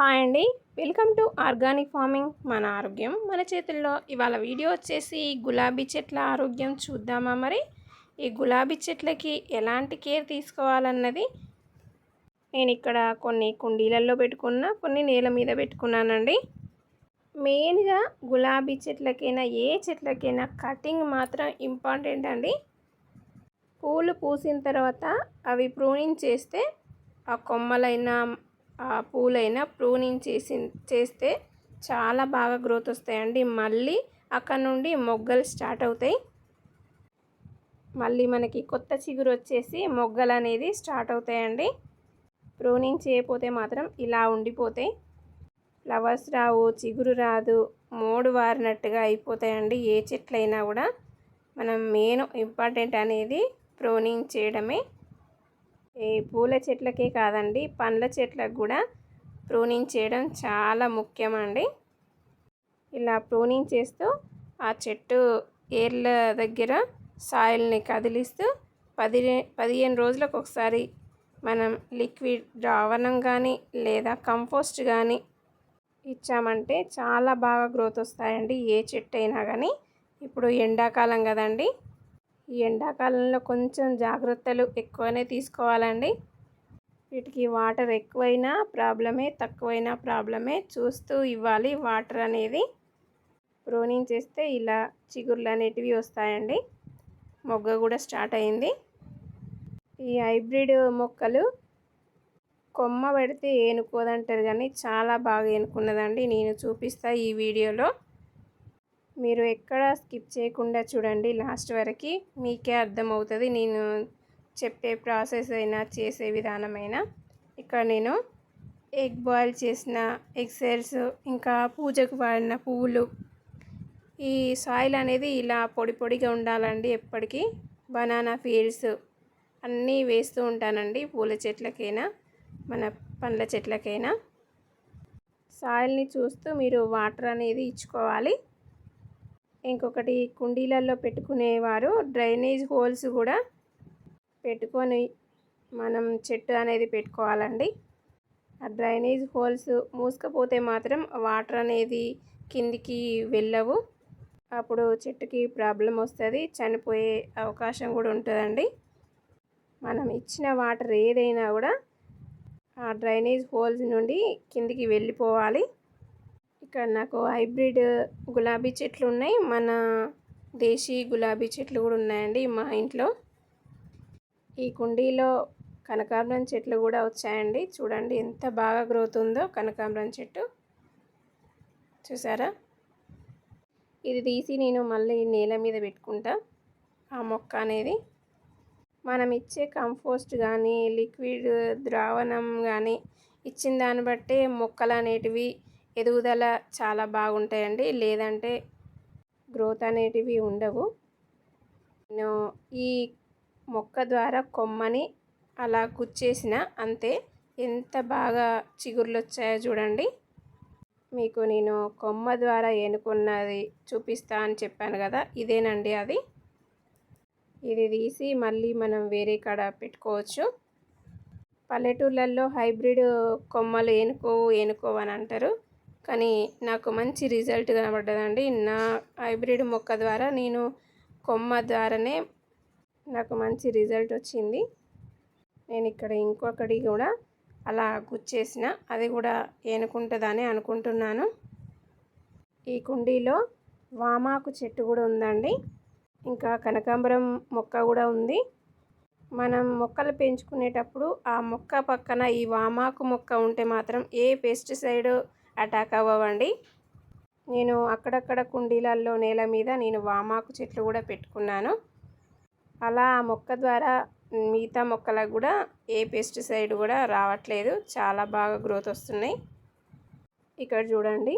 Hi అండి. Welcome to organic farming మన ఆరోగ్యం. మన చేతుల్లో ఇవాళ వీడియో వచ్చేసి గులాబీ చెట్ల ఆరోగ్యం చూద్దామా మరి? ఈ గులాబీ చెట్లకి ఎలాంటి కేర్ తీసుకోవాలన్నది నేను ఇక్కడ కొన్ని కుండీలలో పెట్టుకున్న కొన్ని నేల మీద పెట్టుకున్నానండి. మెయిన్గా గులాబీ చెట్లకైనా ఏ చెట్లకైనా కటింగ్ మాత్రం ఇంపార్టెంట్ అండి. పూలు పూసిన తర్వాత అవి ప్రూనింగ్ చేస్తే ఆ కొమ్మలైనా పూలైనా ప్రూనింగ్ చేసి చేస్తే చాలా బాగా గ్రోత్ వస్తాయండి. మళ్ళీ అక్కడ నుండి మొగ్గలు స్టార్ట్ అవుతాయి. మళ్ళీ మనకి కొత్త చిగురు వచ్చేసి మొగ్గలు అనేది స్టార్ట్ అవుతాయండి. ప్రూనింగ్ చేయకపోతే మాత్రం ఇలా ఉండిపోతాయి. ఫ్లవర్స్ రావు చిగురు రాదు మోడు వారినట్టుగా అయిపోతాయండి. ఏ చెట్లైనా కూడా మనం మెయిన్ ఇంపార్టెంట్ అనేది ప్రూనింగ్ చేయడమే. ఈ పూల చెట్లకే కాదండి పండ్ల చెట్లకు కూడా ప్రూనింగ్ చేయడం చాలా ముఖ్యమండి. ఇలా ప్రూనింగ్ చేస్తూ ఆ చెట్టు ఏర్ల దగ్గర సాయిల్ని కదిలిస్తూ పది పదిహేను రోజులకు ఒకసారి మనం లిక్విడ్ ద్రావణం కానీ లేదా కంపోస్ట్ కానీ ఇచ్చామంటే చాలా బాగా గ్రోత్ వస్తాయండి ఏ చెట్టు అయినా కానీ ఇప్పుడు ఎండాకాలం కదండి ఈ ఎండాకాలంలో కొంచెం జాగ్రత్తలు ఎక్కువనే తీసుకోవాలండి. వీటికి వాటర్ ఎక్కువైనా ప్రాబ్లమే తక్కువైనా ప్రాబ్లమే చూస్తూ ఇవ్వాలి వాటర్ అనేది. ప్రోనింగ్ చేస్తే ఇలా చిగుర్లు అనేటివి వస్తాయండి. మొగ్గ కూడా స్టార్ట్ అయింది. ఈ హైబ్రిడ్ మొక్కలు కొమ్మ పెడితే ఏనుకోదంటారు కానీ చాలా బాగా ఏనుకున్నదండి. నేను చూపిస్తా ఈ వీడియోలో. మీరు ఎక్కడ స్కిప్ చేయకుండా చూడండి. లాస్ట్ వరకు మీకే అర్థమవుతుంది. నేను చెప్పే ప్రాసెస్ అయినా చేసే విధానమైనా ఇక్కడ నేను ఎగ్ బాయిల్ చేసిన ఎగ్సెల్స్ ఇంకా పూజకు వాడిన పువ్వులు ఈ సాయిల్ అనేది ఇలా పొడి పొడిగా ఉండాలండి ఎప్పటికీ. బనానా ఫీల్డ్స్ అన్నీ వేస్తూ ఉంటానండి పూల చెట్లకైనా మన పండ్ల చెట్లకైనా. సాయిల్ని చూస్తూ మీరు వాటర్ అనేది ఇచ్చుకోవాలి. ఇంకొకటి కుండీలలో పెట్టుకునేవారు. డ్రైనేజ్ హోల్స్ కూడా పెట్టుకొని మనం చెట్టు అనేది పెట్టుకోవాలండి. ఆ డ్రైనేజ్ హోల్స్ మూసుకపోతే మాత్రం వాటర్ అనేది కిందికి వెళ్ళవు. అప్పుడు చెట్టుకి ప్రాబ్లం వస్తుంది. చనిపోయే అవకాశం కూడా ఉంటుందండి. మనం ఇచ్చిన వాటర్ ఏదైనా కూడా ఆ డ్రైనేజ్ హోల్స్ నుండి కిందికి వెళ్ళిపోవాలి. ఇక్కడ నాకు హైబ్రిడ్ గులాబీ చెట్లు ఉన్నాయి. మన దేశీ గులాబీ చెట్లు కూడా ఉన్నాయండి మా ఇంట్లో. ఈ కుండీలో కనకాంబరం చెట్లు కూడా వచ్చాయండి. చూడండి ఎంత బాగా గ్రోత్ ఉందో కనకాంబరం చెట్టు. చూసారా? ఇది తీసి నేను మళ్ళీ నేల మీద పెట్టుకుంటా ఆ మొక్క అనేది. మనం ఇచ్చే కంపోస్ట్ కానీ లిక్విడ్ ద్రావణం కానీ ఇచ్చిన దాన్ని బట్టే మొక్కలు అనేటివి ఎదుగుదల చాలా బాగుంటాయండి. లేదంటే గ్రోత్ అనేటివి ఉండవు. నేను ఈ మొక్క ద్వారా కొమ్మని అలా గుచ్చేసిన అంతే. ఎంత బాగా చిగుర్లు వచ్చాయో చూడండి. మీకు నేను కొమ్మ ద్వారా ఎన్నుకున్నది చూపిస్తా అని చెప్పాను కదా ఇదేనండి అది. ఇది తీసి మళ్ళీ మనం వేరే కాడ పెట్టుకోవచ్చు. పల్లెటూర్లలో హైబ్రిడ్ కొమ్మలు ఏనుకోవు ఏనుకోవు అని అంటారు. కానీ నాకు మంచి రిజల్ట్ కనబడ్డదండి. నా హైబ్రిడ్ మొక్క ద్వారా నేను కొమ్మ ద్వారానే నాకు మంచి రిజల్ట్ వచ్చింది. నేను ఇక్కడ ఇంకొకటి కూడా అలా గుచ్చేసిన అది కూడా ఏనుకుంటుందని అనుకుంటున్నాను. ఈ కుండీలో వామాకు చెట్టు కూడా ఉందండి. ఇంకా కనకాంబరం మొక్క కూడా ఉంది. మనం మొక్కలు పెంచుకునేటప్పుడు ఆ మొక్క పక్కన ఈ వామాకు మొక్క ఉంటే మాత్రం ఏ పెస్టిసైడ్ అటాక్ అవ్వండి నేను అక్కడక్కడ కుండీలలో నేల మీద నేను వామాకు చెట్లు కూడా పెట్టుకున్నాను. అలా ఆ మొక్క ద్వారా మిగతా మొక్కలకు కూడా ఏ పెస్టిసైడ్ కూడా రావట్లేదు. చాలా బాగా గ్రోత్ వస్తున్నాయి. ఇక్కడ చూడండి.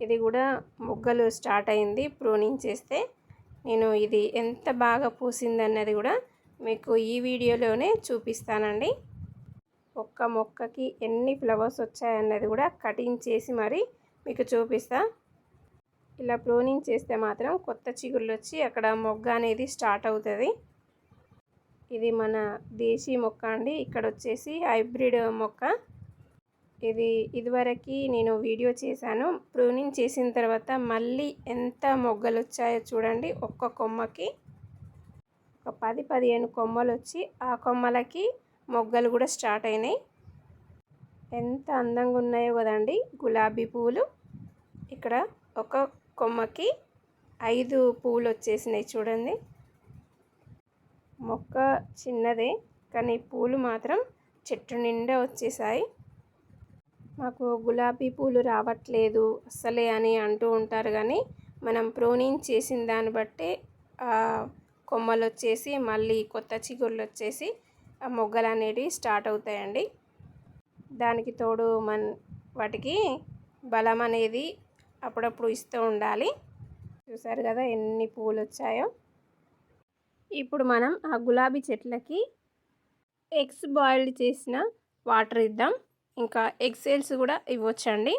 ఇది కూడా మొగ్గలు స్టార్ట్ అయింది. ప్రూనింగ్ చేస్తే నేను ఇది ఎంత బాగా పూసిందన్నది కూడా మీకు ఈ వీడియోలోనే చూపిస్తానండి. ఒక్క మొక్కకి ఎన్ని ఫ్లవర్స్ వచ్చాయన్నది కూడా కటింగ్ చేసి మరి మీకు చూపిస్తా. ఇలా ప్రూనింగ్ చేస్తే మాత్రం కొత్త చిగుళ్ళు వచ్చి అక్కడ మొగ్గ అనేది స్టార్ట్ అవుతుంది. ఇది మన దేశీ మొక్క అండి. ఇక్కడ వచ్చేసి హైబ్రిడ్ మొక్క. ఇది ఇదివరకు నేను వీడియో చేశాను. ప్రూనింగ్ చేసిన తర్వాత మళ్ళీ ఎంత మొగ్గలు వచ్చాయో చూడండి. ఒక్క కొమ్మకి ఒక పది పదిహేను కొమ్మలు వచ్చి ఆ కొమ్మలకి మొగ్గలు కూడా స్టార్ట్ అయినాయి. ఎంత అందంగా ఉన్నాయో కదండి గులాబీ పువ్వులు ఇక్కడ ఒక కొమ్మకి ఐదు పువ్వులు వచ్చేసినాయి చూడండి. మొక్క చిన్నదే కానీ పూలు మాత్రం చెట్టు నిండా వచ్చేసాయి. మాకు గులాబీ పూలు రావట్లేదు అసలే అని అంటూ ఉంటారు కానీ మనం ప్రోనింగ్ చేసిన దాన్ని బట్టే కొమ్మలు వచ్చేసి మళ్ళీ కొత్త చిగుళ్ళు వచ్చేసి మొగ్గలు అనేవి స్టార్ట్ అవుతాయండి. దానికి తోడు మన వాటికి బలం అనేది అప్పుడప్పుడు ఇస్తూ ఉండాలి. చూసారు కదా ఎన్ని పూలు వచ్చాయో ఇప్పుడు మనం ఆ గులాబీ చెట్లకి ఎగ్స్ బాయిల్డ్ చేసిన వాటర్ ఇద్దాం. ఇంకా ఎగ్సెల్స్ కూడా ఇవ్వచ్చండి.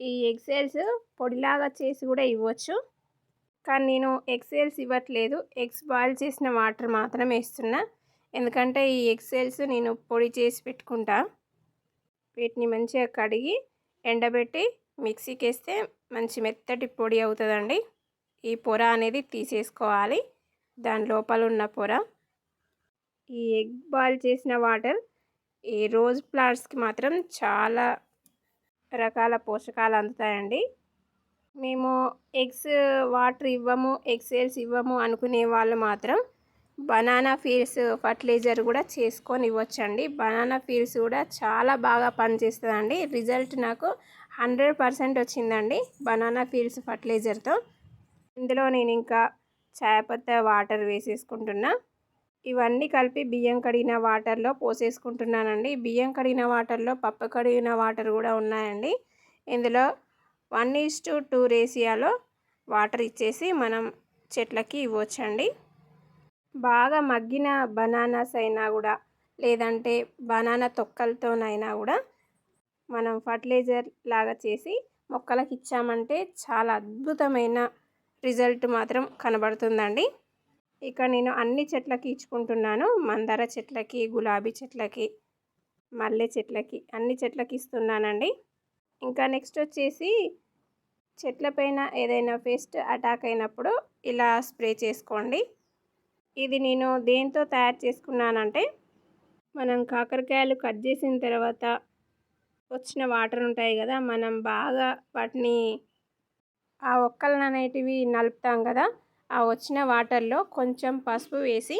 ఈ ఎగ్సేల్స్ పొడిలాగా చేసి కూడా ఇవ్వచ్చు. కానీ నేను ఎగ్సెల్స్ ఇవ్వట్లేదు. ఎగ్స్ బాయిల్ చేసిన వాటర్ మాత్రం వేస్తున్నా ఎందుకంటే ఈ ఎగ్సెల్స్ నేను పొడి చేసి పెట్టుకుంటా. వీటిని మంచిగా కడిగి ఎండబెట్టి మిక్సీకి వేస్తే మంచి మెత్తటి పొడి అవుతుందండి. ఈ పొర అనేది తీసేసుకోవాలి. దాని లోపల ఉన్న పొర. ఈ ఎగ్ బాయిల్ చేసిన వాటర్ ఈ రోజ్ ప్లాంట్స్కి మాత్రం చాలా రకాల పోషకాలు అందుతాయండి. మేము ఎగ్స్ వాటర్ ఇవ్వము ఎగ్సేల్స్ ఇవ్వము అనుకునే వాళ్ళు మాత్రం బనానా ఫీల్స్ ఫర్టిలైజర్ కూడా చేసుకొని ఇవ్వచ్చండి బనానా ఫీల్స్ కూడా చాలా బాగా పనిచేస్తుందండి. రిజల్ట్ నాకు హండ్రెడ్ పర్సెంట్ వచ్చిందండి బనానా ఫీల్స్ ఫర్టిలైజర్తో. ఇందులో నేను ఇంకా చాయపత్త వాటర్ వేసేసుకుంటున్నా. ఇవన్నీ కలిపి బియ్యం కడిగిన వాటర్లో పోసేసుకుంటున్నానండి. బియ్యం కడిగిన వాటర్లో పప్పు కడిగిన వాటర్ కూడా ఉన్నాయండి. ఇందులో వన్ ఈస్ టు టూ రేసియాలో వాటర్ ఇచ్చేసి మనం చెట్లకి ఇవ్వచ్చండి. బాగా మగ్గిన బనానాస్ అయినా కూడా లేదంటే బనానా తొక్కలతోనైనా కూడా మనం ఫర్టిలైజర్ లాగా చేసి మొక్కలకు ఇచ్చామంటే చాలా అద్భుతమైన రిజల్ట్ మాత్రం కనబడుతుందండి. ఇక నేను అన్ని చెట్లకి ఇచ్చుకుంటున్నాను. మందార చెట్లకి గులాబీ చెట్లకి మల్లె చెట్లకి అన్ని చెట్లకి ఇస్తున్నానండి. ఇంకా నెక్స్ట్ వచ్చేసి చెట్లపైన ఏదైనా పెస్ట్ అటాక్ అయినప్పుడు ఇలా స్ప్రే చేసుకోండి. ఇది నేను దేంతో తయారు చేసుకున్నానంటే మనం కాకరకాయలు కట్ చేసిన తర్వాత వచ్చిన వాటర్ ఉంటాయి కదా మనం బాగా వాటిని ఆ ఒక్కలను అనేటివి నలుపుతాం కదా ఆ వచ్చిన వాటర్లో కొంచెం పసుపు వేసి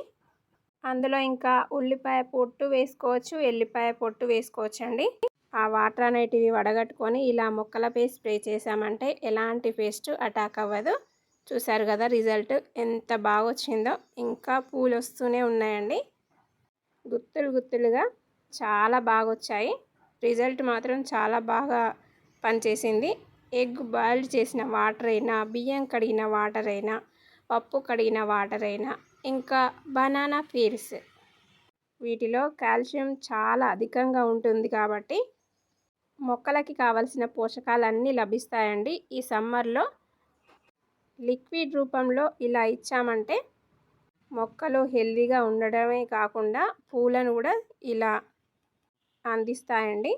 అందులో ఇంకా ఉల్లిపాయ పొట్టు వేసుకోవచ్చు ఎల్లిపాయ పొట్టు వేసుకోవచ్చు అండి. ఆ వాటర్ అనేటివి వడగట్టుకొని ఇలా మొక్కలపై స్ప్రే చేసామంటే ఎలాంటి పేస్ట్ అటాక్ అవ్వదు. చూసారు కదా రిజల్ట్ ఎంత బాగా వచ్చిందో ఇంకా పూలు వస్తూనే ఉన్నాయండి. గుత్తులు గుత్తులుగా చాలా బాగా వచ్చాయి రిజల్ట్ మాత్రం చాలా బాగా పనిచేసింది. ఎగ్ బాయిల్ చేసిన వాటర్ అయినా బియ్యం కడిగిన వాటర్ అయినా పప్పు కడిగిన వాటర్ అయినా ఇంకా బనానా పీల్స్ వీటిలో కాల్షియం చాలా అధికంగా ఉంటుంది కాబట్టి మొక్కలకి కావలసిన పోషకాలన్నీ లభిస్తాయండి. ఈ సమ్మర్లో లిక్విడ్ రూపంలో ఇలా ఇచ్చామంటే మొక్కలు హెల్దీగా ఉండడమే కాకుండా పూలను కూడా ఇలా అందిస్తాయండి.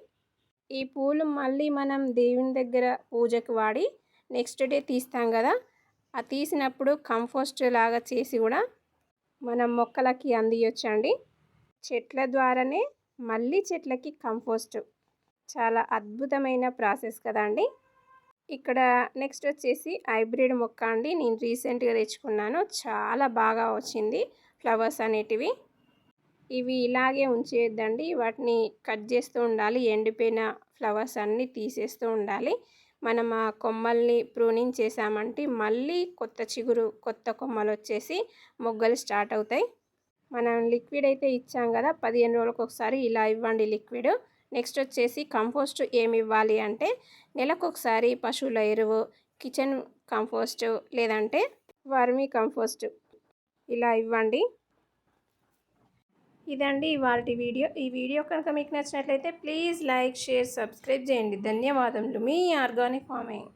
ఈ పూలు మళ్ళీ మనం దేవుని దగ్గర పూజకు వాడి నెక్స్ట్ డే తీస్తాం కదా ఆ తీసినప్పుడు కంపోస్ట్ లాగా చేసి కూడా మనం మొక్కలకి అందియొచ్చండి. చెట్ల ద్వారానే మళ్ళీ చెట్లకి కంపోస్ట్. చాలా అద్భుతమైన ప్రాసెస్ కదండి. ఇక్కడ నెక్స్ట్ వచ్చేసి హైబ్రిడ్ మొక్క అండి. నేను రీసెంట్గా తెచ్చుకున్నాను. చాలా బాగా వచ్చింది ఫ్లవర్స్ అనేటివి. ఇవి ఇలాగే ఉంచేద్దండి వాటిని కట్ చేస్తూ ఉండాలి. ఎండిపోయిన ఫ్లవర్స్ అన్నీ తీసేస్తూ ఉండాలి. మనం ఆ కొమ్మల్ని ప్రూనింగ్ చేసామంటే మళ్ళీ కొత్త చిగురు కొత్త కొమ్మలు వచ్చేసి మొగ్గలు స్టార్ట్ అవుతాయి. మనం లిక్విడ్ అయితే ఇచ్చాం కదా పదిహేను రోజులకు ఒకసారి ఇలా ఇవ్వండి లిక్విడ్. నెక్స్ట్ వచ్చేసి కంపోస్ట్ ఏమి ఇవ్వాలి అంటే నెలకు ఒకసారి పశువుల ఎరువు కిచెన్ కంపోస్ట్ లేదంటే వర్మీ కంపోస్ట్. ఇలా ఇవ్వండి. ఇదండి ఇవాళ వీడియో. ఈ వీడియో కనుక మీకు నచ్చినట్లయితే ప్లీజ్ లైక్ షేర్ సబ్స్క్రైబ్ చేయండి. ధన్యవాదములు. మీ ఆర్గానిక్ ఫార్మింగ్.